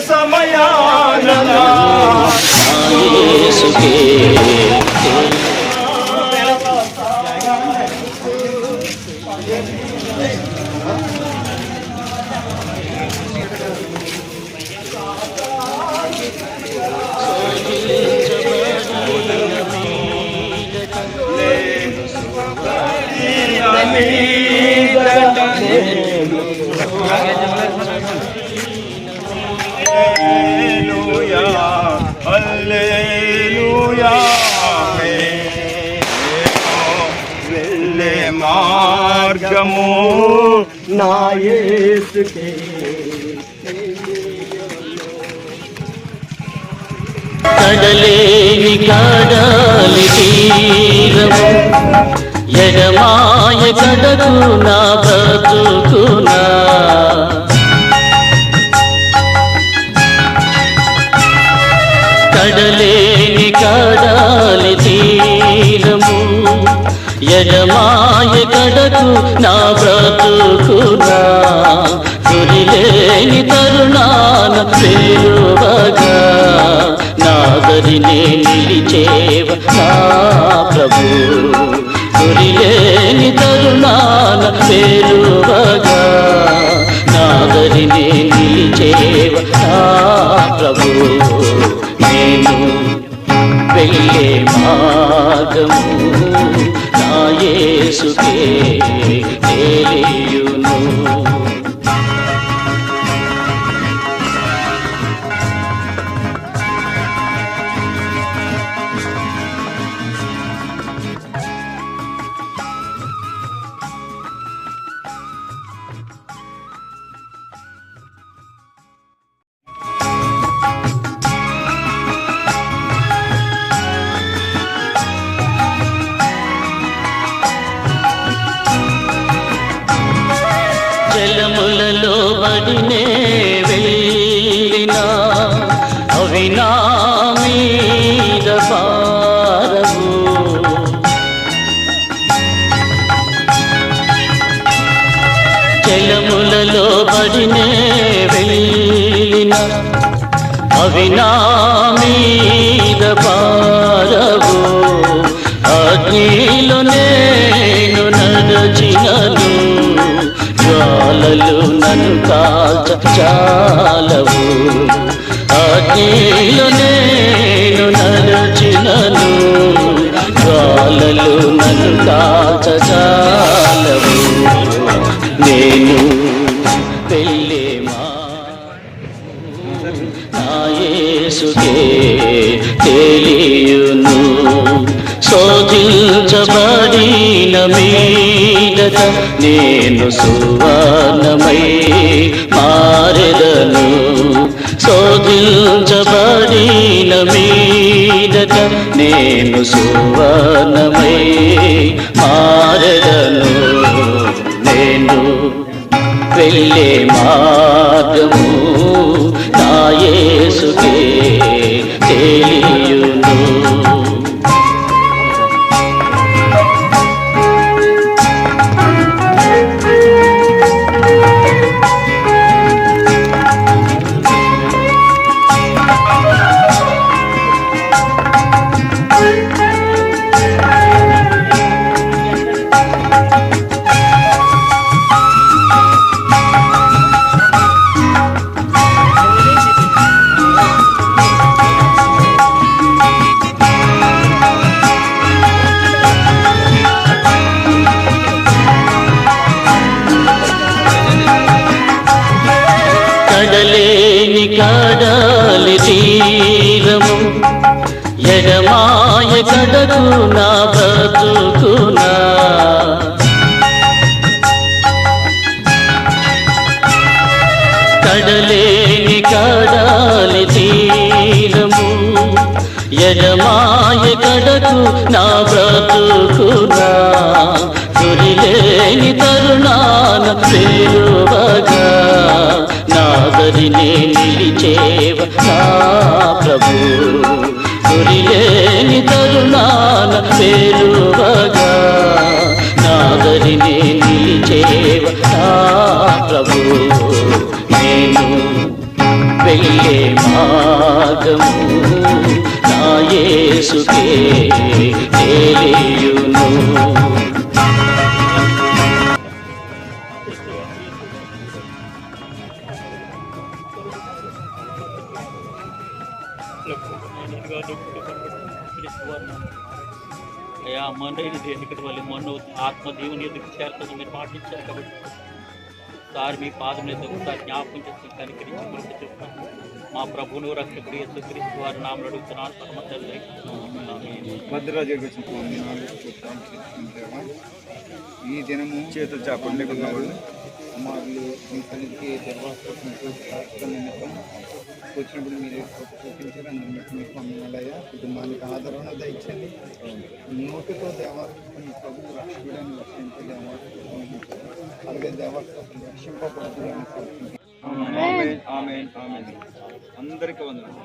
సమయాన యేసుకే హల్లెలూయా మార్గము నా యేసుకే. కడలేని కడాలి తీరము ఎడమాయ కడకు నా బ్రతుకునా? పడకు నా బ్రతుకునా గురిలేని తరుణాన పేరువగా నాదరినే నిలిచేవ నా ప్రభు. గురిలేని తరుణాన పేరువగా నాదరినే నిలిచేవ నా ప్రభు. నేను వెళ్ళే మార్గము నా యేసుకే అవి నా మీద పారవు జలములలో పడినే వెళ్ళిన. అవి నా మీద పారవు అగ్నిలో నేను నడచినను. జ్వాలలు నన్ను కాల్చ చాలవు. అగ్నిలో నేను నడచినను. జ్వాలలు నన్ను కాల్చ నేను పెళ్ళేమా నాయసుకే తెలియను యేసుకే తెలియును. శోధించబడిన మీదట నేను సువర్ణమై మా శోధించబడిన మీదట నేను సువర్ణమై మారదను. నేను వెళ్ళే మార్గము నాయసుకే తెలియును. కడలేని తీరము. ఎడమాయ కడకు నా బ్రతుకునా. కడలేని కడాలి తీరము. ఎడమాయ కడకు నా బ్రతుకునా. గురిలేని తరుణాన పేరువగా నాదరినే నిలిచేవ నా ప్రభు. గురిలేని తరుణాన పేరువగా నాదరినే నిలిచేవ నా ప్రభు. నేను వెళ్ళే మార్గము నాయసుకే యేసుకే తెలియును అయ్యా మొన్న దేనికి వల్ల మొన్న ఆత్మ దేవుని ఎందుకు చేరుతుంది మీరు పాటించారు కాబట్టి సార్ మీ పాదం ఎందుకు సార్ జ్ఞాపకం చేసి కనికరించి గురించి చెప్తాను మా ప్రభువును రక్షకుడు యేసుక్రీస్తు వారి నామలు అడుగుతున్నాను. పరమ తల్లి. ఆమేన్. ఈ దినము చేతులు చేపండి గారు కుమారులు మీ సన్నిధికి ప్రార్థన నిమిత్తం వచ్చినప్పుడు మీరు చూపించారు? అందుకు మీకు వందనాలయ్యా కుటుంబానికి ఆదరణ దయచండి నోటితో దేవాస్తోత్రం ప్రభు రక్షకుడని వర్షించే దేవాస్తోత్రం అలాగే దేవాస్తోత్రం రక్షింపబడుతుందని అందరికీ వందనాలు.